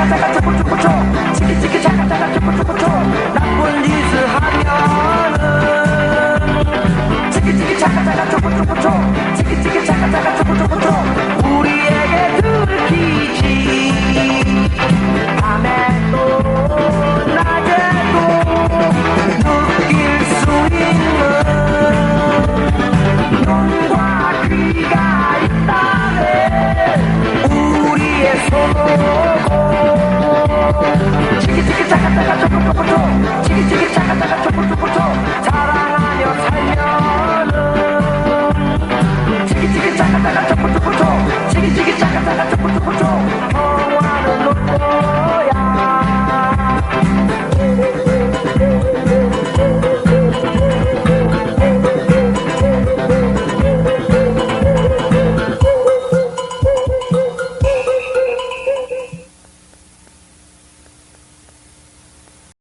차가 차가 초코 초코 초 치키 치키 차가 차가 초코 초코 초 나쁜 짓을 하면은 치키 치키 차가 차가 초코 초코 초 치키 치키 차가 차가 초코 초코 초 우리에게 들키지 밤에도 낮에도 느낄 수 있는 눈과 귀가 있다면 우리의 손오 초코초코초 치키치키 차카차카 초코초코초 사랑하며 살면은. 치키치키 차카차카 초코초코초 치키치키 차카차카 초코초코초